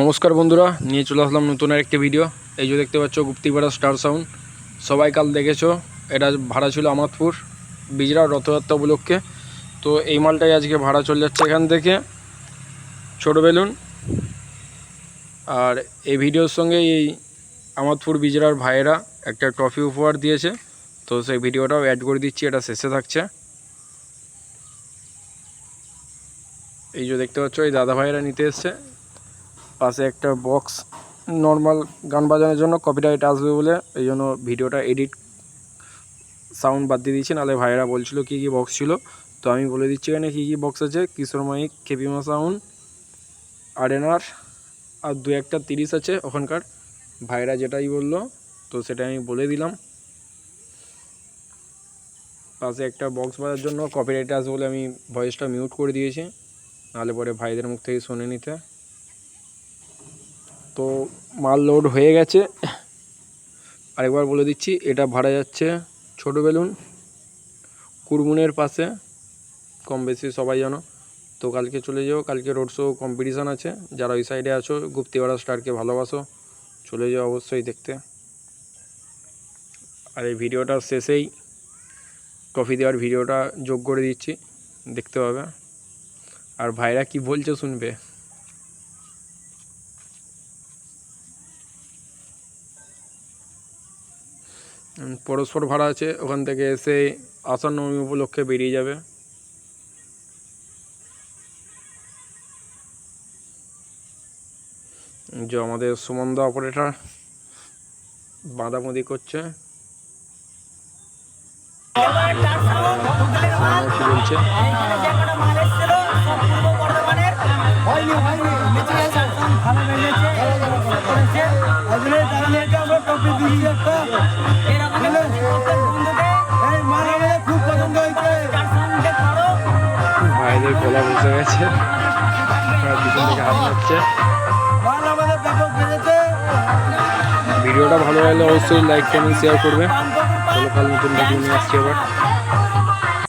নমস্কার বন্ধুরা, নিয়ে চলে আসলাম নতুন আরেকটি ভিডিও এই যে দেখতে পাচ্ছ, গুপ্তিপাড়া স্টার সাউন্ড সবাই কাল দেখেছ, এটা ভাড়া ছিল আমাদপুর, বিজরা রথযাত্রা উপলক্ষে। তো এই মালটাই আজকে ভাড়া চলে যাচ্ছে এখান থেকে, ছোট বেলুন। আর এই ভিডিওর সঙ্গে এই আমাদপুর বিজরার ভাইয়েরা একটা ট্রফি উপহার দিয়েছে। তো সেই ভিডিওটাও অ্যাড করে দিচ্ছি, এটা শেষে থাকছে। এই যে দেখতে পাচ্ছ, এই দাদা ভাইয়েরা নিতে এসছে। পাশে একটা বক্স নর্মাল গান বাজানোর জন্য কপিরাইট আসবে বলে এই জন্য ভিডিওটা এডিট সাউন্ড বাদ দিয়ে দিয়েছি, নাহলে ভাইয়েরা বলছিল কী কী বক্স ছিল। তো আমি বলে দিচ্ছি এখানে কী কী বক্স আছে কিশোর মাইক খেপিমা সাউন্ড আরেনার আর দু একটা তিরিশ আছে ওখানকার। ভাইরা যেটাই বলল, তো সেটা আমি বলে দিলাম। পাশে একটা বক্স বাজার জন্য কপিরাইট আসবে বলে আমি ভয়েসটা মিউট করে দিয়েছি, নাহলে পরে ভাইদের মুখ থেকে শুনে নিতে। তো মাল লোড হয়ে গেছে। আরেকবার বলে দিচ্ছি, এটা ভাড়া যাচ্ছে ছোট বেলুন, কুরমুনের পাশে, কম বেশি সবাই জানো। তো কালকে চলে যাও, কালকে রোড শো কম্পিটিশান আছে। যারা ওই সাইডে আছো গুপ্তিপাড়া স্টারকে ভালোবাসো, চলে যাও অবশ্যই দেখতে। আর এই ভিডিওটার শেষেই ট্রফি দেওয়ার ভিডিওটা যোগ করে দিচ্ছি, দেখতে পাবে। আর ভাইরা কি বলছে শুনবে? পরস্পর ভাড়া আছে, ওখান থেকে এসে আষাঢ় নবমী উপলক্ষে বেরিয়ে যাবে। যে আমাদের সুমন্দা অপারেটর বাঁধামদি করছে। ভাইদের গলা বসে গেছে। আমাদের ভিডিওটা ভালো লাগলে অবশ্যই লাইক কমেন্ট শেয়ার করবে চলো কাল নতুন ভিডিও নিয়ে আসছি আবার।